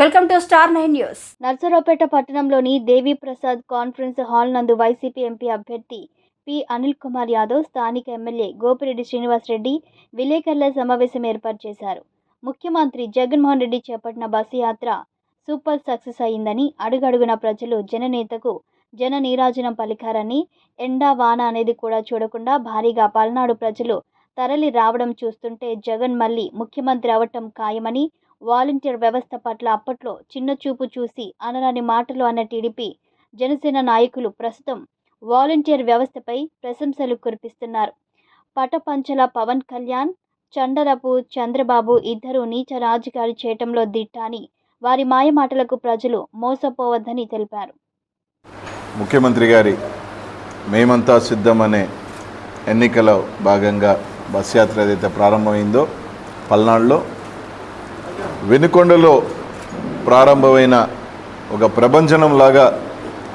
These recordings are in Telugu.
Welcome to star nine news. Narasaraopet పట్టణంలోని దేవి ప్రసాద్ కాన్ఫరెన్స్ హాల్ నందు వైసీపీ ఎంపీ అభ్యర్థి పి అనిల్ కుమార్ యాదవ్ స్థానిక ఎమ్మెల్యే గోపిరెడ్డి శ్రీనివాసరెడ్డి విలేకరుల సమావేశం ఏర్పాటు చేశారు. ముఖ్యమంత్రి జగన్మోహన్ రెడ్డి చేపట్టిన బస్సు యాత్ర సూపర్ సక్సెస్ అయిందని అడుగడుగున ప్రజలు జననేతకు జన నీరాజనం పలికారని ఎండా వాన అనేది కూడా చూడకుండా భారీగా పల్నాడు ప్రజలు తరలి రావడం చూస్తుంటే జగన్ మళ్ళీ ముఖ్యమంత్రి అవటం ఖాయమని వాలంటీర్ వ్యవస్థ పట్ల అప్పట్లో చిన్న చూపు చూసి అనరాని మాటలు అన్న టీడీపీ జనసేన నాయకులు ప్రస్తుతం వాలంటీర్ వ్యవస్థపై ప్రశంసలు కురిపిస్తున్నారు. పటపంచల పవన్ కళ్యాణ్ చండరపు చంద్రబాబు ఇద్దరు నీచ రాజకీయాలు చేయటంలో దిట్ట అని వారి మాయమాటలకు ప్రజలు మోసపోవద్దని తెలిపారు. ముఖ్యమంత్రి గారి మేమంతా సిద్ధమనే ఎన్నికలో భాగంగా బస్ యాత్ర ఏదైతే ప్రారంభమైందో పల్నాడులో వెనుకొండలో ప్రారంభమైన ఒక ప్రభంజనం లాగా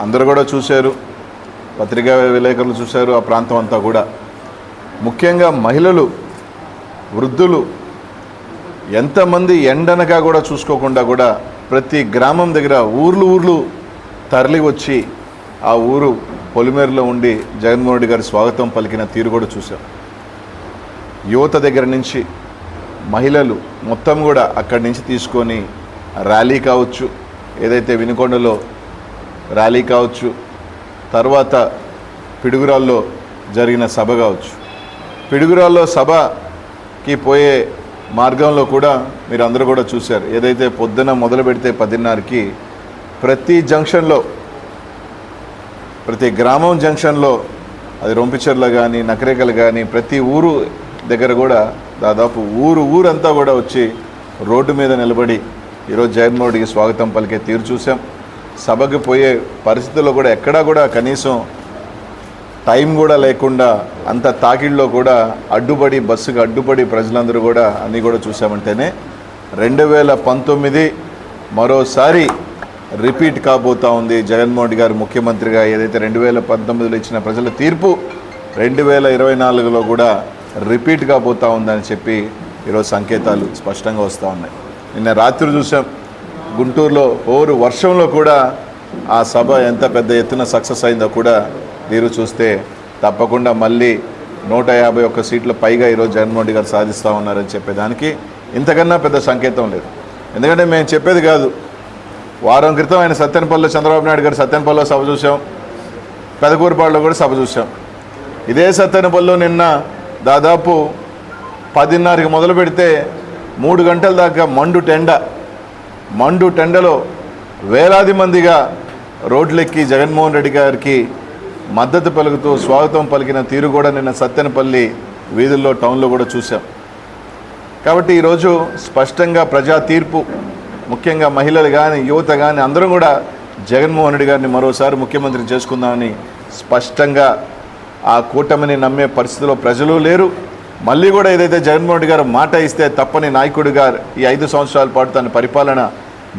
అందరూ కూడా చూశారు. పత్రికా విలేకరులు చూశారు ఆ ప్రాంతం అంతా కూడా. ముఖ్యంగా మహిళలు వృద్ధులు ఎంతమంది ఎండనగా కూడా చూసుకోకుండా కూడా ప్రతి గ్రామం దగ్గర ఊర్లు ఊర్లు తరలి వచ్చి ఆ ఊరు పొలిమేరులో ఉండి జగన్మోహన్ రెడ్డి గారి స్వాగతం పలికిన తీరు కూడా చూశాం. యువత దగ్గర నుంచి మహిళలు మొత్తం కూడా అక్కడి నుంచి తీసుకొని ర్యాలీ కావచ్చు ఏదైతే వినుకొండలో ర్యాలీ కావచ్చు తర్వాత పిడుగురాల్లో జరిగిన సభ కావచ్చు. పిడుగురాల్లో సభకి పోయే మార్గంలో కూడా మీరు అందరూ కూడా చూశారు. ఏదైతే పొద్దున మొదలు పెడితే పదిన్నరకి ప్రతి జంక్షన్లో ప్రతి గ్రామం జంక్షన్లో అది రొంపిచెర్ల కానీ నకరేకలు కానీ ప్రతి ఊరు దగ్గర కూడా దాదాపు ఊరు ఊరంతా కూడా వచ్చి రోడ్డు మీద నిలబడి ఈరోజు జగన్మోహన్ రెడ్డికి స్వాగతం పలికే తీరు చూసాం సభకు పోయే పరిస్థితుల్లో కూడా ఎక్కడా కూడా కనీసం టైం కూడా లేకుండా అంత తాకిడిలో కూడా అడ్డుపడి బస్సుకు అడ్డుపడి ప్రజలందరూ కూడా అన్నీ కూడా చూసామంటేనే రెండు వేల పంతొమ్మిది మరోసారి రిపీట్ కాబోతా ఉంది జగన్మోహన్ రెడ్డి గారు ముఖ్యమంత్రిగా. ఏదైతే రెండు వేల పంతొమ్మిదిలో ఇచ్చిన ప్రజల తీర్పు రెండు వేల ఇరవై నాలుగులో కూడా రిపీట్గా పోతూ ఉందని చెప్పి ఈరోజు సంకేతాలు స్పష్టంగా వస్తూ ఉన్నాయి. నిన్న రాత్రి చూసాం గుంటూరులో ఓరు వర్షంలో కూడా ఆ సభ ఎంత పెద్ద ఎత్తున సక్సెస్ అయిందో కూడా మీరు చూస్తే తప్పకుండా మళ్ళీ నూట యాభై ఒక్క సీట్ల పైగా ఈరోజు జగన్మోహన్ రెడ్డి గారు సాధిస్తూ ఉన్నారని చెప్పేదానికి ఇంతకన్నా పెద్ద సంకేతం లేదు. ఎందుకంటే మేము చెప్పేది కాదు వారం క్రితం ఆయన సత్యనపల్లిలో చంద్రబాబు నాయుడు గారు సత్యనపల్లిలో సభ చూసాం పెదకూరుపాడులో కూడా సభ చూసాం. ఇదే సత్యనపల్లిలో నిన్న దాదాపు పదిన్నరకి మొదలు పెడితే మూడు గంటల దాకా మండు టెండ. మండు టెండలో వేలాది మందిగా రోడ్లెక్కి జగన్మోహన్ రెడ్డి గారికి మద్దతు పలుకుతూ స్వాగతం పలికిన తీరు కూడా నిన్న సత్తెనపల్లి వీధుల్లో టౌన్లో కూడా చూసాం కాబట్టి ఈరోజు స్పష్టంగా ప్రజా తీర్పు ముఖ్యంగా మహిళలు కానీ యువత కానీ అందరం కూడా జగన్మోహన్ రెడ్డి గారిని మరోసారి ముఖ్యమంత్రి చేసుకుందామని స్పష్టంగా ఆ కూటమిని నమ్మే పరిస్థితిలో ప్రజలు లేరు. మళ్ళీ కూడా ఏదైతే జగన్మోహన్ రెడ్డి గారు మాట ఇస్తే తప్పని నాయకుడిగా ఈ ఐదు సంవత్సరాల పాటు తన పరిపాలన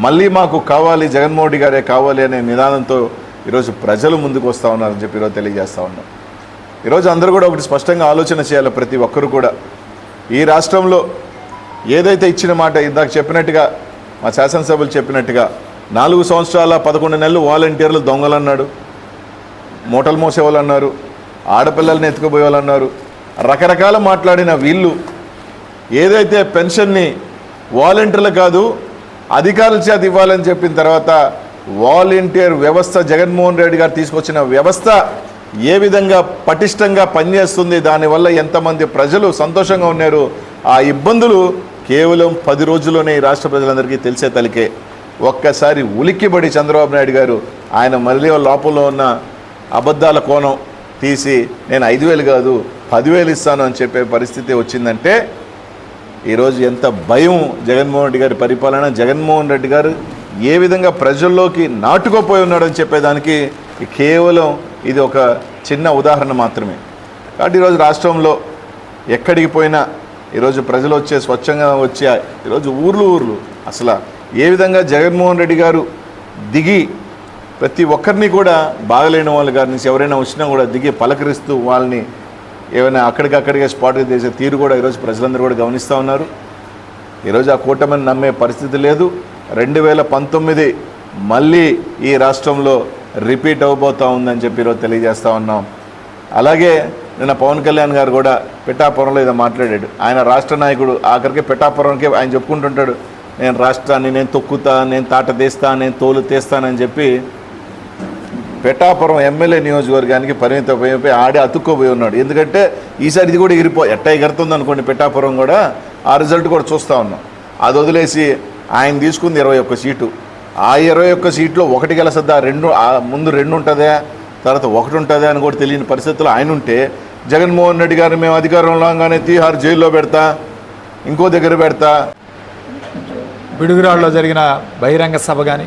మళ్ళీ మాకు కావాలి జగన్మోహన్ రెడ్డి గారే కావాలి అనే నిదానంతో ఈరోజు ప్రజలు ముందుకు వస్తూ ఉన్నారని చెప్పి ఈరోజు తెలియజేస్తా ఉన్నాం. ఈరోజు అందరూ కూడా ఒకటి స్పష్టంగా ఆలోచన చేయాలి ప్రతి ఒక్కరు కూడా. ఈ రాష్ట్రంలో ఏదైతే ఇచ్చిన మాట ఇందాక చెప్పినట్టుగా మా శాసనసభ్యులు చెప్పినట్టుగా నాలుగు సంవత్సరాల పదకొండు నెలలు వాలంటీర్లు దొంగలు అన్నాడు మూటలు మోసేవాళ్ళు అన్నారు ఆడపిల్లల్ని ఎత్తుకుపోయే వాళ్ళు రకరకాల మాట్లాడిన వీళ్ళు. ఏదైతే పెన్షన్ని వాలంటీర్లు కాదు అధికారుల చేత ఇవ్వాలని చెప్పిన తర్వాత వాలంటీర్ వ్యవస్థ జగన్మోహన్ రెడ్డి గారు తీసుకొచ్చిన వ్యవస్థ ఏ విధంగా పటిష్టంగా పనిచేస్తుంది దానివల్ల ఎంతమంది ప్రజలు సంతోషంగా ఉన్నారు ఆ ఇబ్బందులు కేవలం పది రోజుల్లోనే ఈ రాష్ట్ర ప్రజలందరికీ తెలిసే తలికే. ఒక్కసారి ఉలిక్కిబడి చంద్రబాబు నాయుడు గారు ఆయన మళ్ళీ లోపల ఉన్న అబద్ధాల కోణం. తీసి నేను ఐదు వేలు కాదు పదివేలు ఇస్తాను అని చెప్పే పరిస్థితి వచ్చిందంటే ఈరోజు ఎంత భయం జగన్మోహన్ రెడ్డి గారి పరిపాలన. జగన్మోహన్ రెడ్డి గారు ఏ విధంగా ప్రజల్లోకి నాటుకోపోయి ఉన్నాడని చెప్పేదానికి కేవలం ఇది ఒక చిన్న ఉదాహరణ మాత్రమే. కాబట్టి ఈరోజు రాష్ట్రంలో ఎక్కడికి పోయినా ఈరోజు ప్రజలు వచ్చే స్వచ్ఛంగా వచ్చే ఈరోజు ఊర్లు ఊర్లు. అసలు ఏ విధంగా జగన్మోహన్ రెడ్డి గారు దిగి ప్రతి ఒక్కరిని కూడా బాగలేని వాళ్ళ గారి నుంచి ఎవరైనా వచ్చినా కూడా దిగి పలకరిస్తూ వాళ్ళని ఏమైనా అక్కడికక్కడికే స్పాట్గా చేసే తీరు కూడా ఈరోజు ప్రజలందరూ కూడా గమనిస్తూ ఉన్నారు. ఈరోజు ఆ కూటమిని నమ్మే పరిస్థితి లేదు. రెండు వేల పంతొమ్మిది మళ్ళీ ఈ రాష్ట్రంలో రిపీట్ అవబోతూ ఉందని చెప్పి ఈరోజు తెలియజేస్తూ ఉన్నాం. అలాగే నిన్న పవన్ కళ్యాణ్ గారు కూడా పిఠాపురంలో ఏదో మాట్లాడాడు. ఆయన రాష్ట్ర నాయకుడు ఆఖరికి పిఠాపురంకే ఆయన చెప్పుకుంటుంటాడు. నేను రాష్ట్రాన్ని నేను తొక్కుతా నేను తాట తీస్తా నేను తోలు తీస్తానని చెప్పి పెటాపురం ఎమ్మెల్యే నియోజకవర్గానికి పరిమిత అయిపోయి ఆడే అతుక్కోపోయి ఉన్నాడు. ఎందుకంటే ఈసారి ఇది కూడా ఎగిరిపో ఎట్ట ఎగురుతుంది అనుకోండి పెటాపురం కూడా ఆ రిజల్ట్ కూడా చూస్తూ ఉన్నాం. అది వదిలేసి ఆయన తీసుకుంది ఇరవై ఒక్క సీటు. ఆ ఇరవై ఒక్క సీట్లో ఒకటి గెలసద్దా రెండు ముందు రెండు ఉంటుందా తర్వాత ఒకటి ఉంటుందా అని కూడా తెలియని పరిస్థితుల్లో ఆయన ఉంటే జగన్మోహన్ రెడ్డి గారు మేము అధికారంలో రాగానే తీహార్ జైల్లో పెడతా ఇంకో దగ్గర పెడతా. బిడుగురాళ్ళలో జరిగిన బహిరంగ సభ కానీ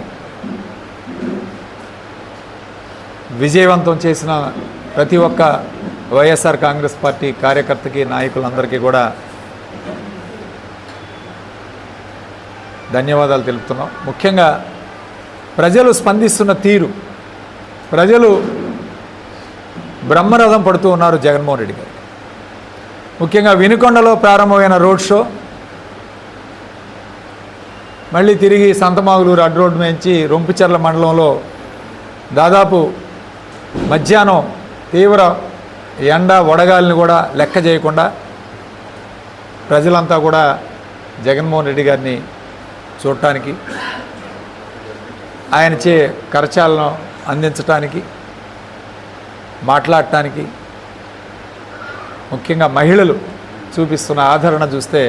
విజయవంతం చేసిన ప్రతి ఒక్క వైఎస్ఆర్ కాంగ్రెస్ పార్టీ కార్యకర్తకి నాయకులందరికీ కూడా ధన్యవాదాలు తెలుపుతున్నాం. ముఖ్యంగా ప్రజలు స్పందిస్తున్న తీరు ప్రజలు బ్రహ్మరథం పడుతూ ఉన్నారు జగన్మోహన్ రెడ్డి గారు ముఖ్యంగా వినుకొండలో ప్రారంభమైన రోడ్ షో మళ్ళీ తిరిగి సంతమాగులూరు అడ్డు రోడ్డు నుంచి రొంపిచెర్ల మండలంలో దాదాపు మధ్యాహ్నం తీవ్ర ఎండ వడగాలిని కూడా లెక్క చేయకుండా ప్రజలంతా కూడా జగన్మోహన్ రెడ్డి గారిని చూడటానికి ఆయన చే కరచాలను అందించటానికి మాట్లాడటానికి ముఖ్యంగా మహిళలు చూపిస్తున్న ఆదరణ చూస్తే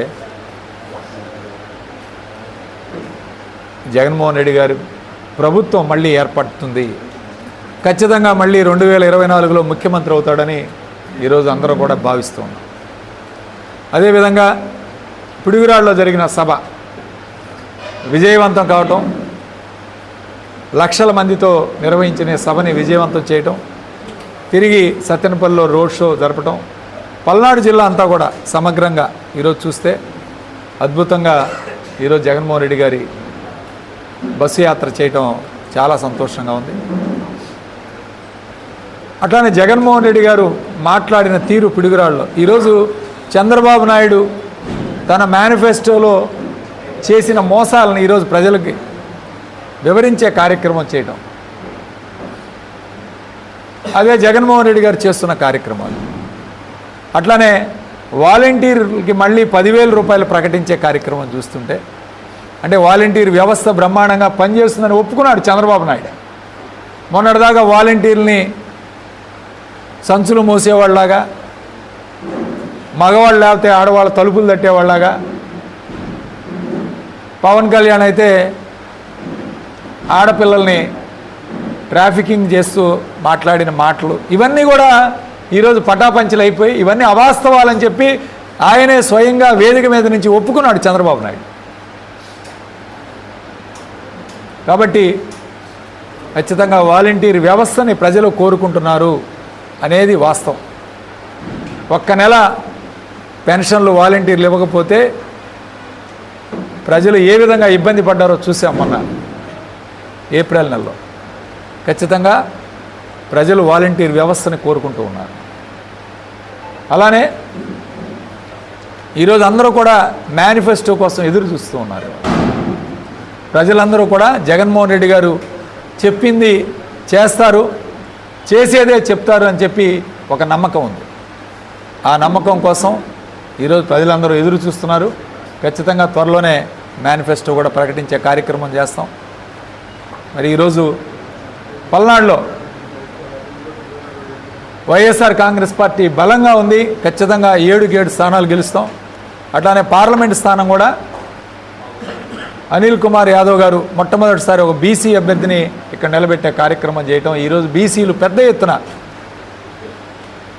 జగన్మోహన్ రెడ్డి గారు ప్రభుత్వం మళ్ళీ ఏర్పడుతుంది. ఖచ్చితంగా మళ్ళీ రెండు వేల ఇరవై నాలుగులో ముఖ్యమంత్రి అవుతాడని ఈరోజు అందరూ కూడా భావిస్తూ ఉన్నాం. అదేవిధంగా పిడుగురాళ్ళలో జరిగిన సభ విజయవంతం కావటం లక్షల మందితో నిర్వహించిన సభని విజయవంతం చేయటం తిరిగి సత్యనపల్లిలో రోడ్ షో జరపటం పల్నాడు జిల్లా అంతా కూడా సమగ్రంగా ఈరోజు చూస్తే అద్భుతంగా ఈరోజు జగన్మోహన్ రెడ్డి గారి బస్సు యాత్ర చేయటం చాలా సంతోషంగా ఉంది. అట్లానే జగన్మోహన్ రెడ్డి గారు మాట్లాడిన తీరు పిడుగురాళ్ళు ఈరోజు చంద్రబాబు నాయుడు తన మేనిఫెస్టోలో చేసిన మోసాలను ఈరోజు ప్రజలకి వివరించే కార్యక్రమం చేయటం. అదే జగన్మోహన్ రెడ్డి గారు చేస్తున్న కార్యక్రమాలు. అట్లానే వాలంటీర్కి మళ్ళీ పదివేల రూపాయలు ప్రకటించే కార్యక్రమం చూస్తుంటే అంటే వాలంటీర్ వ్యవస్థ బ్రహ్మాండంగా పనిచేస్తుందని ఒప్పుకున్నాడు చంద్రబాబు నాయుడు. మొన్నటిదాకా వాలంటీర్ని సంచులు మోసేవాళ్ళలాగా మగవాళ్ళు లేకపోతే ఆడవాళ్ళ తలుపులు తట్టేవాళ్ళలాగా. పవన్ కళ్యాణ్ అయితే ఆడపిల్లల్ని ట్రాఫికింగ్ చేస్తూ మాట్లాడిన మాటలు. ఇవన్నీ కూడా ఈరోజు పటాపంచలు అయిపోయి ఇవన్నీ అవాస్తవాలని చెప్పి ఆయనే స్వయంగా వేదిక మీద నుంచి ఒప్పుకున్నాడు చంద్రబాబు నాయుడు. కాబట్టి ఖచ్చితంగా వాలంటీర్ వ్యవస్థని ప్రజలు కోరుకుంటున్నారు. అనేది వాస్తవం. ఒక్క నెల పెన్షన్లు వాలంటీర్లు ఇవ్వకపోతే ప్రజలు ఏ విధంగా ఇబ్బంది పడ్డారో చూసాం మొన్న ఏప్రిల్ నెలలో. ఖచ్చితంగా ప్రజలు వాలంటీర్ వ్యవస్థని కోరుకుంటూ ఉన్నారు. అలానే ఈరోజు అందరూ కూడా మేనిఫెస్టో కోసం ఎదురు చూస్తూ ఉన్నారు. ప్రజలందరూ కూడా జగన్మోహన్ రెడ్డి గారు చెప్పింది చేస్తారు. చేసేదే చెప్తారు అని చెప్పి ఒక నమ్మకం ఉంది. ఆ నమ్మకం కోసం ఈరోజు ప్రజలందరూ ఎదురు చూస్తున్నారు. ఖచ్చితంగా త్వరలోనే మేనిఫెస్టో కూడా ప్రకటించే కార్యక్రమం చేస్తాం. మరి ఈరోజు పల్నాడులో వైఎస్ఆర్ కాంగ్రెస్ పార్టీ బలంగా ఉంది. ఖచ్చితంగా ఏడుకి ఏడు స్థానాలు గెలుస్తాం. అట్లానే పార్లమెంట్ స్థానం కూడా అనిల్ కుమార్ యాదవ్ గారు మొట్టమొదటిసారి ఒక బీసీ అభ్యర్థిని ఇక్కడ నిలబెట్టే కార్యక్రమం చేయటం. ఈరోజు బీసీలు పెద్ద ఎత్తున